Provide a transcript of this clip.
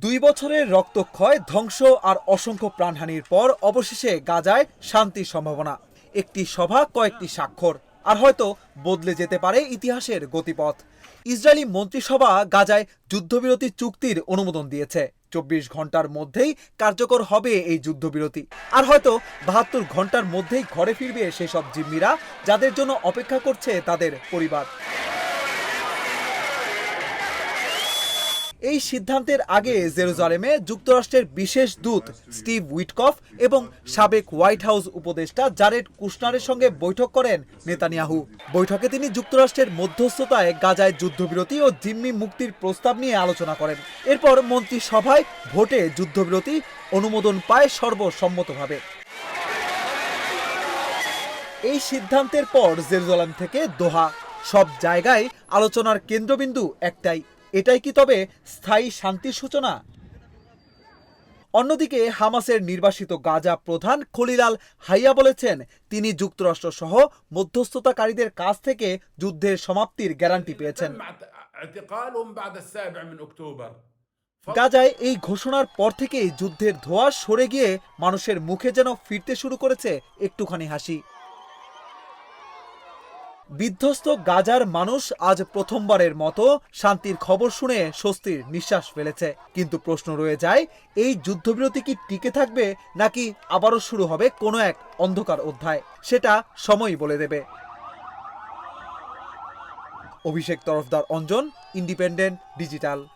দুই বছরের রক্তক্ষয়, ধ্বংস আর অসংখ্য প্রাণহানির পর অবশেষে গাজায় শান্তির সম্ভাবনা। একটি সভা, কয়েকটি স্বাক্ষর। আর হয়তো বদলে যেতে পারে ইতিহাসের গতিপথ। ইসরায়েলি মন্ত্রিসভা গাজায় যুদ্ধবিরতি চুক্তির অনুমোদন দিয়েছে। চব্বিশ ঘণ্টার মধ্যেই কার্যকর হবে এই যুদ্ধবিরতি। আর হয়তো বাহাত্তর ঘণ্টার মধ্যেই ঘরে ফিরবে সেসব জিম্মিরা, যাদের জন্য অপেক্ষা করছে তাদের পরিবার। এই সিদ্ধান্তের আগে জেরুজালেমে যুক্তরাষ্ট্রের বিশেষ দূত স্টিভ উইটকফ এবং সাবেক হোয়াইট হাউস উপদেষ্টা জারেড কুশনারের সঙ্গে বৈঠক করেন নেতানিয়াহু। বৈঠকে তিনি যুক্তরাষ্ট্রের মধ্যস্থতায় গাজায় যুদ্ধবিরতি ও জিম্মি মুক্তির প্রস্তাব নিয়ে আলোচনা করেন। এরপর মন্ত্রিসভায় ভোটে যুদ্ধবিরতি অনুমোদন পায় সর্বসম্মতভাবে। এই সিদ্ধান্তের পর জেরুজালেম থেকে দোহা। সব জায়গায় আলোচনার কেন্দ্রবিন্দু একটাই এটাই কি তবে স্থায়ী শান্তির সূচনা? অন্যদিকে, হামাসের নির্বাসিত গাজা প্রধান খলিলাল হাইয়া বলেছেন, তিনি যুক্তরাষ্ট্র সহ মধ্যস্থতাকারীদের কাছ থেকে যুদ্ধের সমাপ্তির গ্যারান্টি পেয়েছেন। গাজায় এই ঘোষণার পর থেকেই যুদ্ধের ধোয়া সরে গিয়ে মানুষের মুখে যেন ফিরতে শুরু করেছে একটুখানি হাসি। বিধ্বস্ত গাজার মানুষ আজ প্রথমবারের মতো শান্তির খবর শুনে স্বস্তির নিঃশ্বাস ফেলেছে। কিন্তু প্রশ্ন রয়ে যায়, এই যুদ্ধবিরতি কি টিকে থাকবে নাকি আবারও শুরু হবে কোনো এক অন্ধকার অধ্যায়? সেটা সময় বলে দেবে। Abhishek Tarafdar, Anjan, independent, digital.